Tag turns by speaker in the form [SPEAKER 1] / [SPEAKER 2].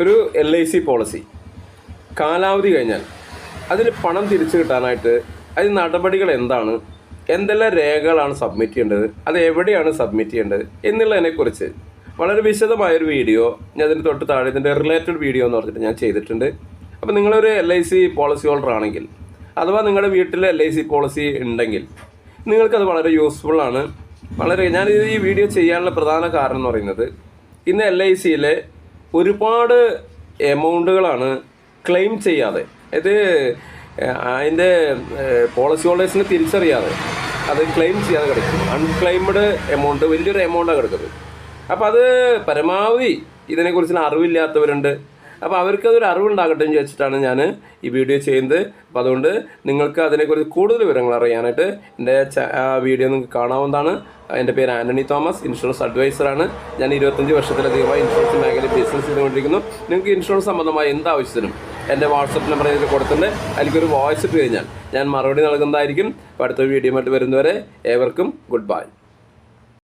[SPEAKER 1] ഒരു L I C policy കാലാവധി കഴിഞ്ഞാൽ അതിന് പണം തിരിച്ചു കിട്ടാനായിട്ട് അതിന് നടപടികൾ എന്താണ്? എന്തെല്ലാം രേഖകളാണ് സബ്മിറ്റ് ചെയ്യേണ്ടത്? അത് എവിടെയാണ് സബ്മിറ്റ് ചെയ്യേണ്ടത്? എന്നുള്ളതിനെക്കുറിച്ച് വളരെ വിശദമായൊരു വീഡിയോ ഞാൻ അതിന് തൊട്ട് താഴെ ഇതിന്റെ റിലേറ്റഡ് വീഡിയോ എന്ന് പറഞ്ഞിട്ട് ഞാൻ ചെയ്തിട്ടുണ്ട്. അപ്പോൾ നിങ്ങളൊരു L I C policy holder ആണെങ്കിൽ അഥവാ നിങ്ങളുടെ വീട്ടിൽ എൽ ഐ സി പോളിസി ഉണ്ടെങ്കിൽ നിങ്ങൾക്കത് വളരെ യൂസ്ഫുൾ ആണ്. വളരെ ഞാൻ ഈ വീഡിയോ ചെയ്യാനുള്ള പ്രധാന കാരണം എന്ന് പറയുന്നത് ഇന്ന് എൽ ഐ സിയിലെ ഒരുപാട് എമൗണ്ടുകളാണ് ക്ലെയിം ചെയ്യാതെ. ഇത് അതിന്റെ പോളിസി ഹോൾഡേഴ്സിന് തിരിച്ചറിയാതെ അത് ക്ലെയിം ചെയ്യാതെ കിടക്കും. അൺക്ലെയിംഡ് എമൗണ്ട് വലിയൊരു എമൗണ്ടാണ് കിടക്കുന്നത്. അപ്പോൾ അത് പരമാവധി ഇതിനെക്കുറിച്ചുള്ള അറിവില്ലാത്തവരുണ്ട്. അപ്പോൾ അവർക്ക് അതൊരു അറിവുണ്ടാകട്ടെ എന്ന് വെച്ചിട്ടാണ് ഞാൻ ഈ വീഡിയോ ചെയ്യുന്നത്. അപ്പോൾ അതുകൊണ്ട് നിങ്ങൾക്ക് അതിനെക്കുറിച്ച് കൂടുതൽ വിവരങ്ങൾ അറിയാനായിട്ട് എന്റെ വീഡിയോ നിങ്ങൾക്ക് കാണാവുന്നതാണ്. എന്റെ പേര് ആന്റണി തോമസ് ഇൻഷുറൻസ് അഡ്വൈസറാണ് ഞാൻ ഇരുപത്തഞ്ച് വർഷത്തിലധികമായി ഇൻഷുറൻസ് മേഖലയിൽ ബിസിനസ് ചെയ്തുകൊണ്ടിരിക്കുന്നു. നിങ്ങൾക്ക് ഇൻഷുറൻസ് സംബന്ധമായ എന്ത് ആവശ്യത്തിനും എന്റെ വാട്സപ്പ് നമ്പർ ഇതിൽ കൊടുത്തിട്ടുണ്ട് അതിലേക്കൊരു വോയിസ് ഇട്ട് കഴിഞ്ഞാൽ ഞാൻ മറുപടി നൽകുന്നതായിരിക്കും. അടുത്ത വീഡിയോ ആയിട്ട് വരുന്നവരെ ഏവർക്കും ഗുഡ് ബൈ